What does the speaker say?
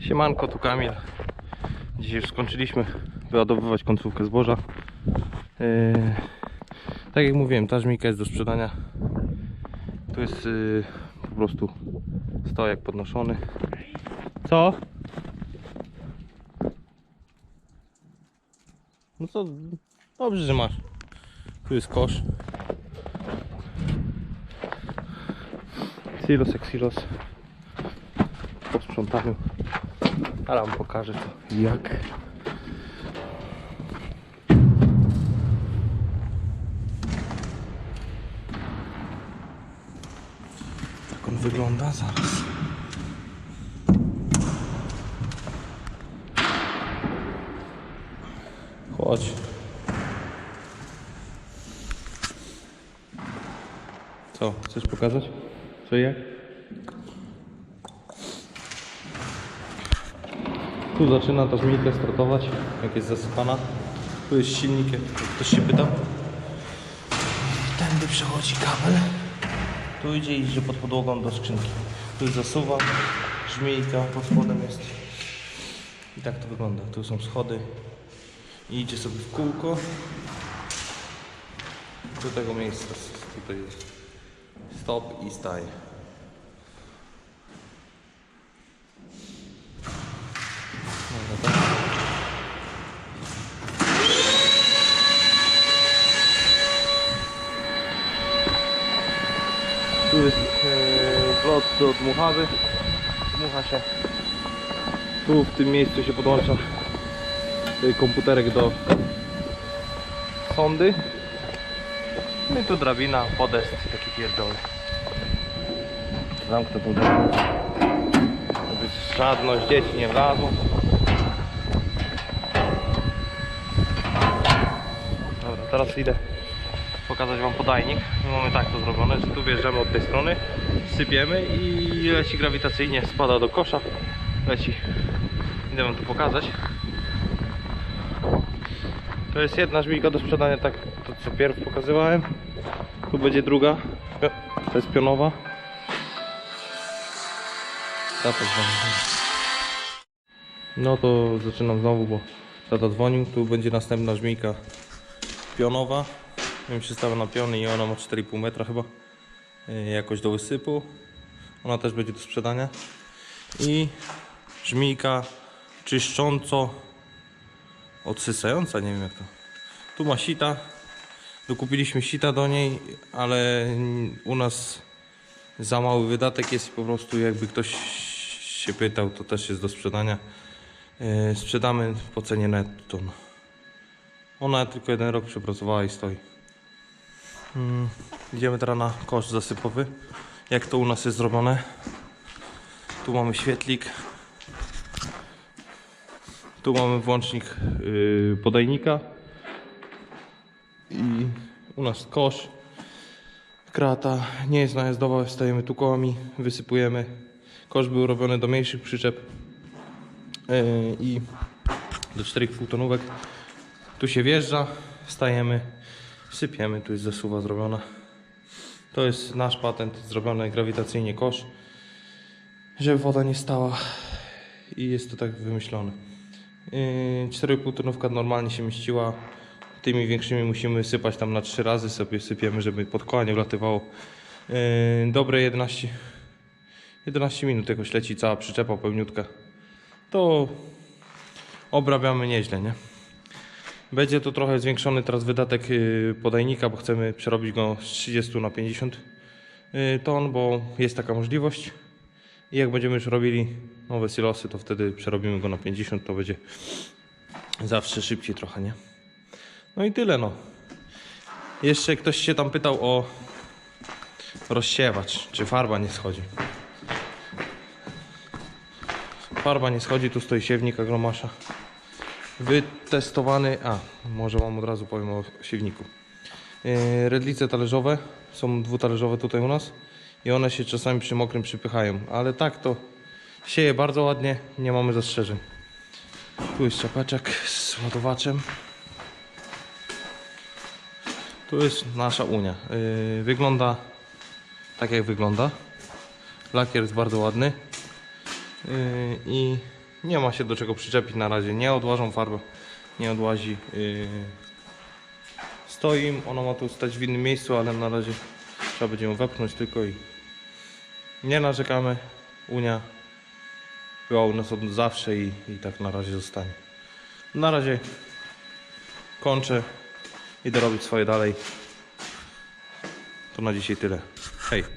Siemanko, tu Kamil. Dzisiaj już skończyliśmy wyładowywać końcówkę zboża. Yy, tak jak mówiłem, ta żmijka jest do sprzedania. Tu jest yy, po prostu stojak podnoszony. Co? No co? Dobrze, że masz. Tu jest kosz. Silos jak silos. Po sprzątaniu. Ale wam pokażę to jak. Tak on wygląda zaraz. Chodź. Co? Chcesz pokazać? Co jak? Tu zaczyna ta żmijka startować, jak jest zasypana. Tu jest silnik, jak ktoś się pyta. Tędy przechodzi kabel. Tu idzie i idzie pod podłogą do skrzynki. Tu jest zasuwa, żmijka, pod spodem jest. I tak to wygląda. Tu są schody. I idzie sobie w kółko. Do tego miejsca tutaj jest. Stop i staje. Dobra, tak. Tu jest e, wlot do dmuchawy. Dmucha się. Tu w tym miejscu się podłącza e, komputerek do sondy. No i tu drabina, podest taki pierdoły. Zamknę tą drabinę. Żeby żadność dzieci nie wlazło. Dobra, teraz idę pokazać wam podajnik. My mamy tak to zrobione, że tu wjeżdżamy od tej strony, sypiemy i leci grawitacyjnie, spada do kosza. Leci. Idę wam to pokazać. To jest jedna żmijka do sprzedania, tak to co pierw pokazywałem. Tu będzie druga. To jest pionowa. Tata dzwoni. No to zaczynam znowu, bo tata dzwonił. Tu będzie następna żmijka pionowa. Ją przystawia na piony i ona ma 4,5 metra chyba. Yy, Jakoś do wysypu. Ona też będzie do sprzedania. I żmijka czyszcząco odsysająca, nie wiem jak to. Tu ma sita. Dokupiliśmy sita do niej, ale u nas za mały wydatek jest po prostu jakby ktoś się pytał, to też jest do sprzedania. Yy, sprzedamy po cenie netto. no. Ona tylko jeden rok przepracowała i stoi. Mm, idziemy teraz na kosz zasypowy. Jak to u nas jest zrobione. Tu mamy świetlik. Tu mamy włącznik yy, podajnika. I u nas kosz. Krata nie jest najazdowa, stajemy tu kołami, wysypujemy. Kosz był robiony do mniejszych przyczep yy, i do 4,5 tonówek. Tu się wjeżdża, stajemy, sypiemy, tu jest zasuwa zrobiona. To jest nasz patent, zrobiony grawitacyjnie kosz, żeby woda nie stała i jest to tak wymyślone. Yy, 4,5 tonówka normalnie się mieściła. Tymi większymi musimy sypać tam na 3 razy, sobie sypiemy, żeby pod koła nie wlatywało. Yy, dobre 11, 11 minut jakoś leci cała przyczepa pełniutka. To obrabiamy nieźle, nie? Będzie to trochę zwiększony teraz wydatek yy, podajnika, bo chcemy przerobić go z 30 na 50 yy, ton, bo jest taka możliwość. I jak będziemy już robili nowe silosy, to wtedy przerobimy go na 50, to będzie zawsze szybciej trochę, nie? No i tyle, no. Jeszcze ktoś się tam pytał o rozsiewacz, czy farba nie schodzi. Farba nie schodzi, tu stoi siewnik agromasza. Wytestowany, a może wam od razu powiem o siewniku. Yy, Redlice talerzowe są dwutalerzowe tutaj u nas i one się czasami przy mokrym przypychają, ale tak to sieje bardzo ładnie, nie mamy zastrzeżeń. Tu jest czapeczek z ładowaczem. Tu jest nasza Unia. Yy, wygląda tak jak wygląda. Lakier jest bardzo ładny. Yy, I nie ma się do czego przyczepić na razie. Nie odłażą farby, nie odłazi. Yy, stoi ona ma tu stać w innym miejscu, ale na razie trzeba będzie ją wepchnąć tylko i nie narzekamy. Unia była u nas od zawsze i, i tak na razie zostanie. Na razie kończę. Idę robić swoje dalej. To na dzisiaj tyle. Hej.